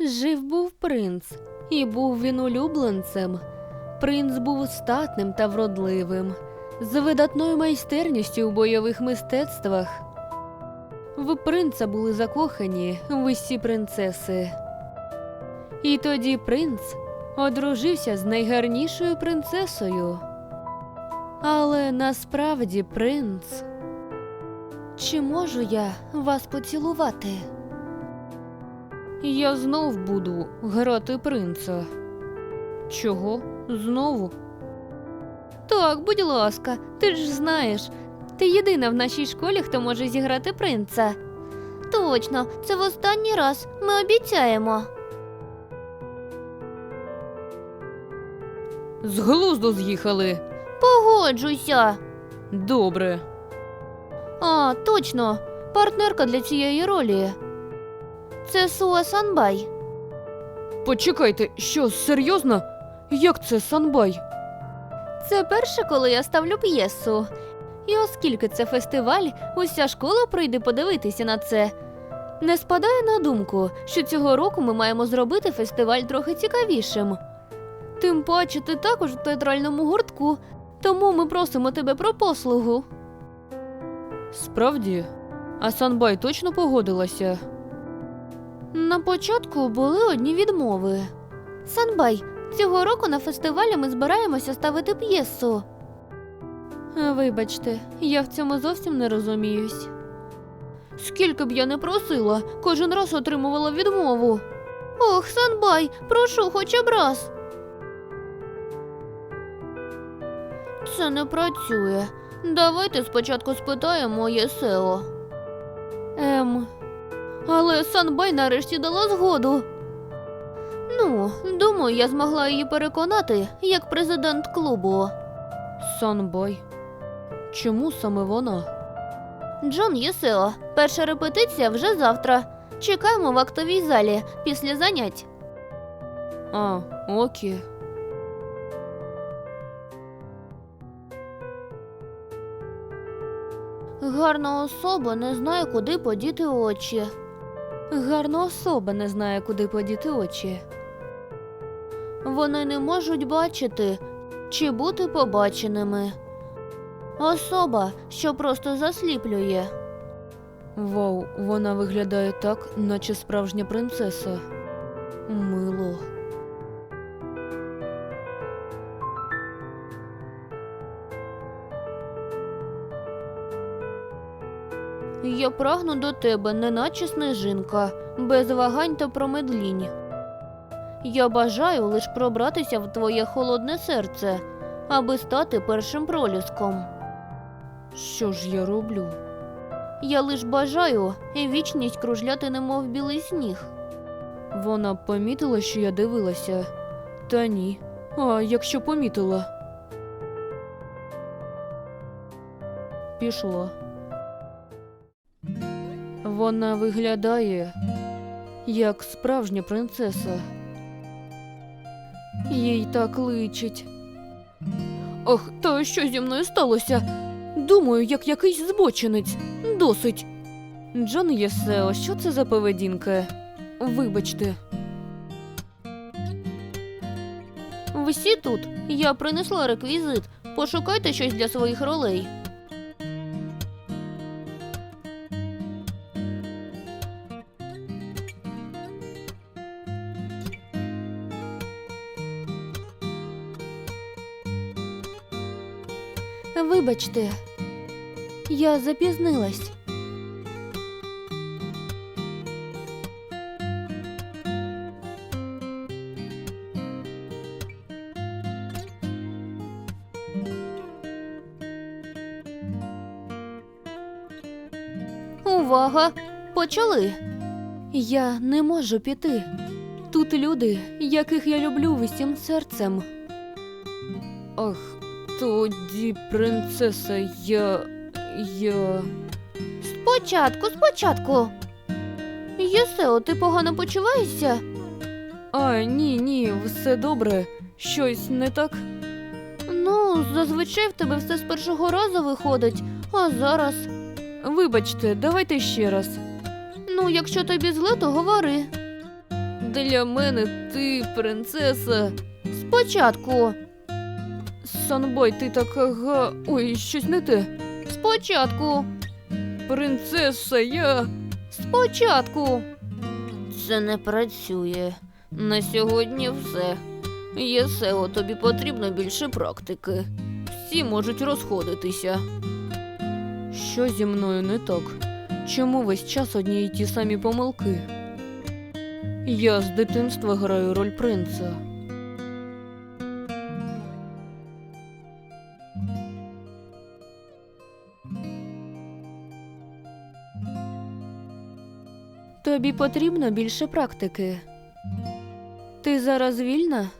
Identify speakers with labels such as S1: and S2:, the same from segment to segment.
S1: Жив був принц, і був він улюбленцем. Принц був статним та вродливим, з видатною майстерністю у бойових мистецтвах. В принца були закохані усі принцеси. І тоді принц одружився з найгарнішою принцесою. Але насправді принц. Чи можу я вас поцілувати? Я знов буду грати принца. Чого? Знову? Так, будь ласка, ти ж знаєш. Ти єдина в нашій школі, хто може зіграти принца.
S2: Точно, це в останній раз. Ми обіцяємо.
S1: З глузду з'їхали.
S2: Погоджуйся.
S1: Добре.
S2: А, точно. Партнерка для цієї ролі. Це Суа Санбай.
S1: Почекайте, що, серйозно? Як це санбай? Це перше, коли я ставлю п'єсу. І оскільки це фестиваль, уся школа прийде подивитися на це. Не спадає на думку, що цього року ми маємо зробити фестиваль трохи цікавішим. Тим паче, ти також в театральному гуртку, тому ми просимо тебе про послугу. Справді, а Санбай точно погодилася. На початку були одні відмови. Санбай, цього року на фестивалі ми збираємося ставити п'єсу. Вибачте, я в цьому зовсім не розуміюсь. Скільки б я не просила, кожен раз отримувала відмову.
S2: Ох, Санбай, прошу хоча б раз. Це не працює. Давайте спочатку спитаємо Єсео.
S1: Ем. Але Санбай нарешті дала згоду.
S2: Ну, думаю, я змогла її переконати як президент клубу.
S1: Санбай. Чому саме вона?
S2: Джон Єсео, перша репетиція вже завтра. Чекаємо в актовій залі після занять.
S1: А, окей.
S2: Гарна особа не знає, куди подіти очі.
S1: Гарна особа не знає, куди подіти очі.
S2: Вони не можуть бачити чи бути побаченими. Особа, що просто засліплює.
S1: Вау, вона виглядає так, наче справжня принцеса. Мило.
S2: Я прагну до тебе, неначе снежинка, без вагань та промедлінь. Я бажаю лиш пробратися в твоє холодне серце, аби стати першим проліском.
S1: Що ж я роблю?
S2: Я лиш бажаю вічність кружляти, немов білий сніг.
S1: Вона помітила, що я дивилася. Та ні. А якщо помітила. Пішла. Вона виглядає як справжня принцеса. Їй так личить. Ох, та що зі мною сталося? Думаю, як якийсь збочинець. Досить. Джон Єсео, що це за поведінка? Вибачте.
S2: Всі тут. Я принесла реквізит. Пошукайте щось для своїх ролей.
S1: Вибачте, я запізнилась.
S2: Увага! Почали.
S1: Я не можу піти. Тут люди, яких я люблю усім серцем. Ах, тоді, принцеса, я. я.
S2: Спочатку, спочатку. Єсео, ти погано почуваєшся?
S1: А, ні, ні, все добре. Щось не так.
S2: Ну, зазвичай в тебе все з першого разу виходить, а зараз.
S1: Вибачте, давайте ще раз.
S2: Ну, якщо тобі зле, то говори.
S1: Для мене ти принцеса.
S2: Спочатку.
S1: Санбой, ти така га. Ой, щось не те.
S2: Спочатку.
S1: Принцеса, я.
S2: Спочатку. Це не працює. На сьогодні все. Єсео, тобі потрібно більше практики.
S1: Всі можуть розходитися. Що зі мною не так? Чому весь час одні й ті самі помилки? Я з дитинства граю роль принца. Тобі потрібно більше практики. Ти зараз вільна?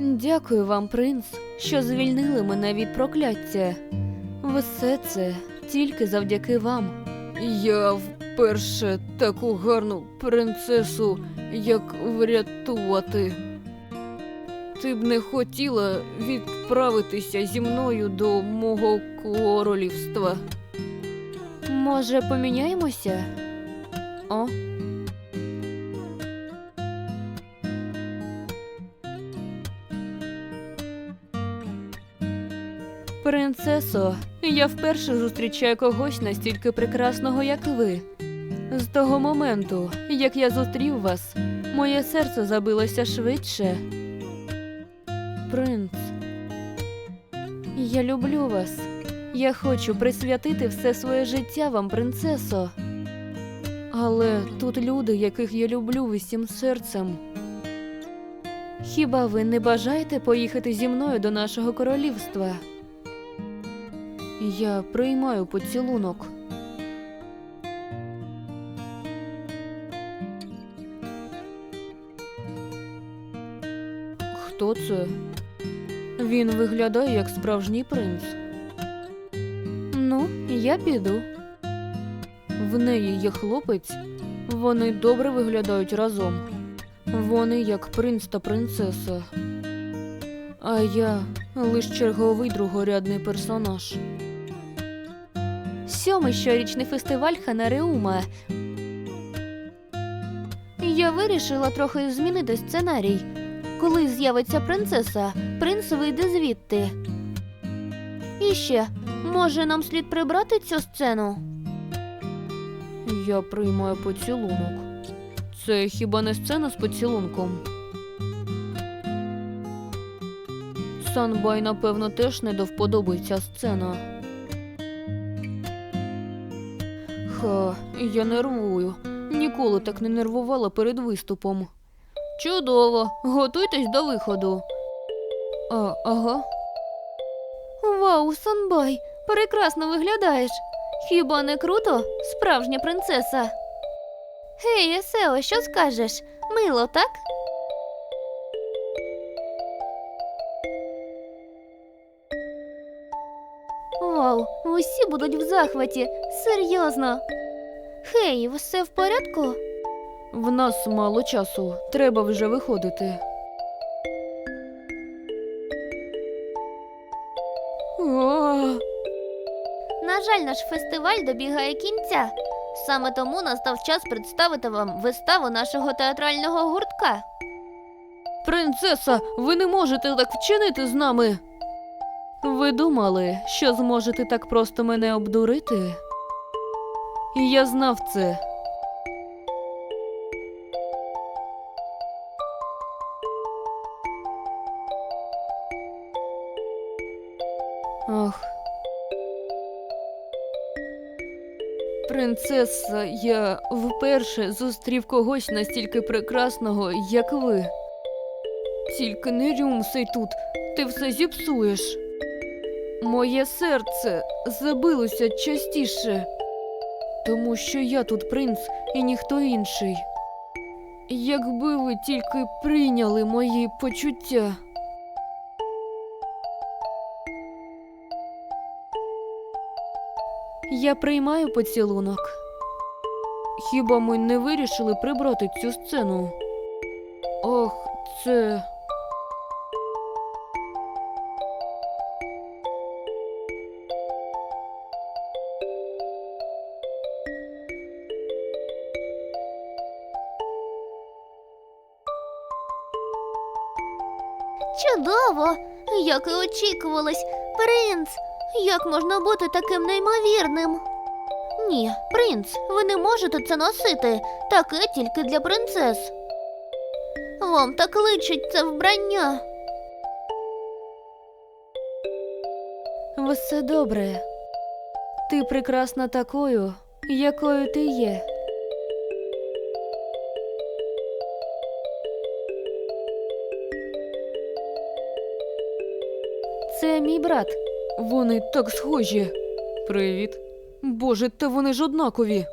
S1: Дякую вам, принц, що звільнили мене від прокляття. Все це тільки завдяки вам. Я вперше таку гарну принцесу, як врятувати. Ти б не хотіла відправитися зі мною до мого королівства. Може, поміняємося? О? Принцесо, я вперше зустрічаю когось настільки прекрасного, як ви. З того моменту, як я зустрів вас, моє серце забилося швидше. Принц, я люблю вас. Я хочу присвятити все своє життя вам, принцесо. Але тут люди, яких я люблю усім серцем. Хіба ви не бажаєте поїхати зі мною до нашого королівства? Я приймаю поцілунок. Хто це? Він виглядає як справжній принц. Ну, я піду. В неї є хлопець. Вони добре виглядають разом. Вони як принц та принцеса. А я лиш черговий другорядний персонаж. Сьомий щорічний фестиваль Ханареума.
S2: Я вирішила трохи змінити сценарій. Коли з'явиться принцеса, принц вийде звідти. І ще, може, нам слід прибрати цю сцену?
S1: Я приймаю поцілунок. Це хіба не сцена з поцілунком? Санбай, напевно, теж не до вподоби ця сцена. Ха, я нервую. Ніколи так не нервувала перед виступом. Чудово, готуйтесь до виходу. А, ага.
S2: Вау, Санбай, прекрасно виглядаєш. Хіба не круто? Справжня принцеса. Гей, Есео, що скажеш? Мило, так? Вау, усі будуть в захваті. Серйозно. Хей, все в порядку?
S1: В нас мало часу. Треба вже виходити.
S2: Жаль, наш фестиваль добігає кінця. Саме тому настав час представити вам виставу нашого театрального гуртка.
S1: Принцеса, ви не можете так вчинити з нами. Ви думали, що зможете так просто мене обдурити? Я знав це. Принцеса, я вперше зустрів когось настільки прекрасного, як ви. Тільки не рюмсай тут, ти все зіпсуєш. Моє серце забилося частіше, тому що я тут принц і ніхто інший. Якби ви тільки прийняли мої почуття. Я приймаю поцілунок. Хіба ми не вирішили прибрати цю сцену? Ох, це.
S2: Чудово, як і очікувалось, принц. Як можна бути таким неймовірним? Ні, принц, ви не можете це носити. Таке тільки для принцес. Вам так личить це вбрання.
S1: Все добре. Ти прекрасна такою, якою ти є. Це мій брат. Вони так схожі. Привіт. Боже, та вони ж однакові.